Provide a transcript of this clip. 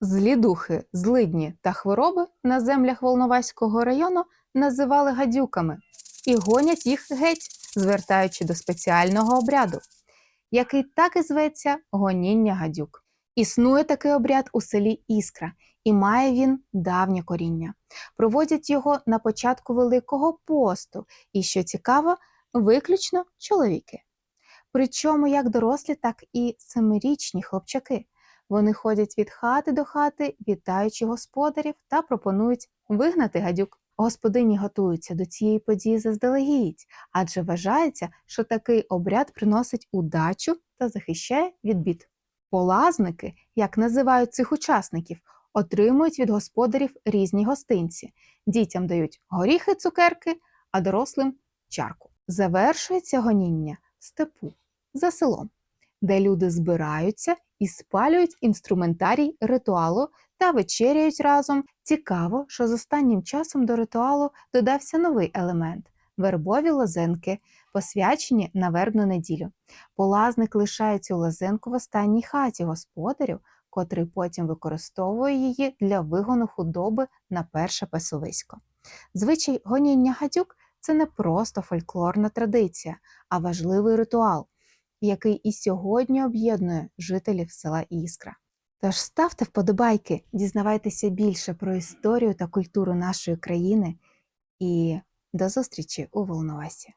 Злі духи, злидні та хвороби на землях Волноваського району називали гадюками і гонять їх геть, звертаючи до спеціального обряду, який так і зветься гоніння гадюк. Існує такий обряд у селі Іскра, і має він давнє коріння. Проводять його на початку Великого посту, і що цікаво, виключно чоловіки. Причому як дорослі, так і семирічні хлопчаки. Вони ходять від хати до хати, вітаючи господарів та пропонують вигнати гадюк. Господині готуються до цієї події заздалегідь, адже вважається, що такий обряд приносить удачу та захищає від бід. Полазники, як називають цих учасників, отримують від господарів різні гостинці. Дітям дають горіхи, цукерки, а дорослим чарку. Завершується гоніння степу за селом, де люди збираються і спалюють інструментарій ритуалу та вечеряють разом. Цікаво, що з останнім часом до ритуалу додався новий елемент вербові лозенки, посвячені на вербну неділю. Полазник лишає цю лозенку в останній хаті господарю, котрий потім використовує її для вигону худоби на перше пасовисько. Звичай гоніння гадюк це не просто фольклорна традиція, а важливий ритуал, який і сьогодні об'єднує жителів села Іскра. Тож ставте вподобайки, дізнавайтеся більше про історію та культуру нашої країни і до зустрічі у Волновасі!